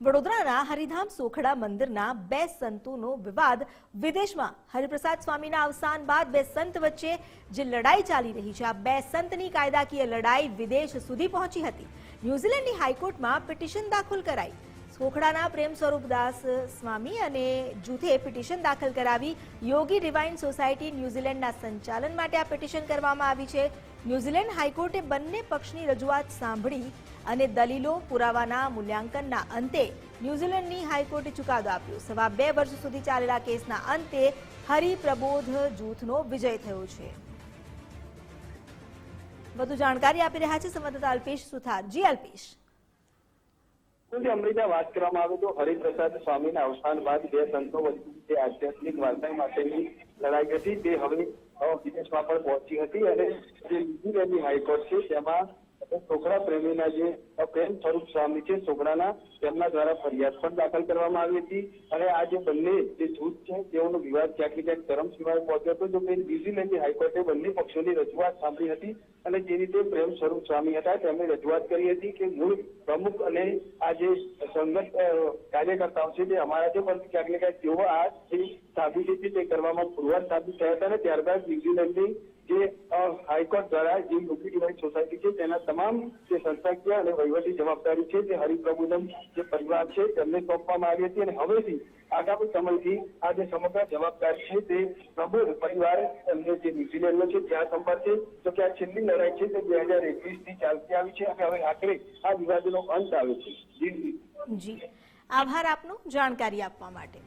વડોદરાના હરિધામ સોખડા મંદિરના બે સંતોનો વિવાદ વિદેશમાં. હરિપ્રસાદ સ્વામીના અવસાન બાદ બે સંત વચ્ચે જે લડાઈ ચાલી રહી છે, આ બે સંતની કાયદાકીય લડાઈ વિદેશ સુધી પહોંચી હતી. ન્યૂઝીલેન્ડની હાઈકોર્ટમાં પિટિશન દાખલ કરાઈ. સોખડાના પ્રેમ સ્વરૂપદાસ સ્વામી અને જૂથે પિટિશન દાખલ કરાવી યોગી ડિવાઇન સોસાયટી ન્યૂઝીલેન્ડના સંચાલન માટે આ પિટિશન કરવામાં આવી છે. ન્યૂઝીલેન્ડ હાઈકોર્ટે બંને પક્ષની રજૂઆત સાંભળી અને દલીલો પુરાવાના મૂલ્યાંકનના અંતે ન્યૂઝીલેન્ડની હાઈકોર્ટે ચુકાદો આપ્યો. સવા બે વર્ષ સુધી ચાલેલા કેસના અંતે હરિપ્રબોધ જૂથનો વિજય થયો છે. વધુ જાણકારી આપી રહ્યા છે સંવાદદાતા અલ્પેશ સુથાર. જી અલ્પેશ. જે અમૃતા વાત કરવામાં આવે તો હરિપ્રસાદ સ્વામીના અવસાન બાદ બે સંતો વચ્ચે જે આધ્યાત્મિક વાર્તા માટેની લડાઈ હતી, તે હવે વિદેશમાં પણ પહોંચી હતી અને જે બીજી હાઈકોર્ટ છે, તેમાં છોકરા પ્રેમીના જે પ્રેમ સ્વરૂપ સ્વામી છે, છોકરાના, તેમના દ્વારા ફરિયાદ પણ દાખલ કરવામાં આવી હતી. અને આ જે બંને જે જૂથ છે, તેઓનો વિવાદ ક્યાંક ક્યાંક ચરમ સીમાએ પહોંચ્યો હતો. જો કે ન્યુઝીલેન્ડની હાઈકોર્ટે બંને પક્ષોની રજૂઆત સાંભળી હતી અને જે રીતે પ્રેમ સ્વરૂપ સ્વામી હતા, તેમણે રજૂઆત કરી હતી કે મૂળ પ્રમુખ અને આ જે સંગત કાર્યકર્તાઓ છે તે અમારા છે, પરંતુ ક્યાંક ને ક્યાંક તેઓ આ જે તે કરવામાં પુરવાર સાબિત થયા હતા અને ત્યારબાદ ન્યુઝીલેન્ડની જે હાઈકોર્ટ દ્વારા જે યોગી ડિવાઇન સોસાયટી છે, તેના તમામ જે સંસ્થાકીય અને વહીવટી જવાબદારી છે જે હરિપ્રબોધમ જે પરિવાર છે, તેમને સોંપવામાં આવી હતી અને હવેથી આગામી સમયથી આ જે સમગ્ર જવાબદારી છે, તે પ્રબુદ્ધ પરિવાર એમને જે ન્યુઝીલેન્ડનો છે, ત્યાં સંભાળશે. તો કે આ છેલ્લી લડાઈ છે, તે બે હજાર એકવીસથી ચાલતી આવી છે અને હવે આખરે આ વિવાદનો અંત આવે છે. જી. આભાર આપનો જાણકારી આપવા માટે.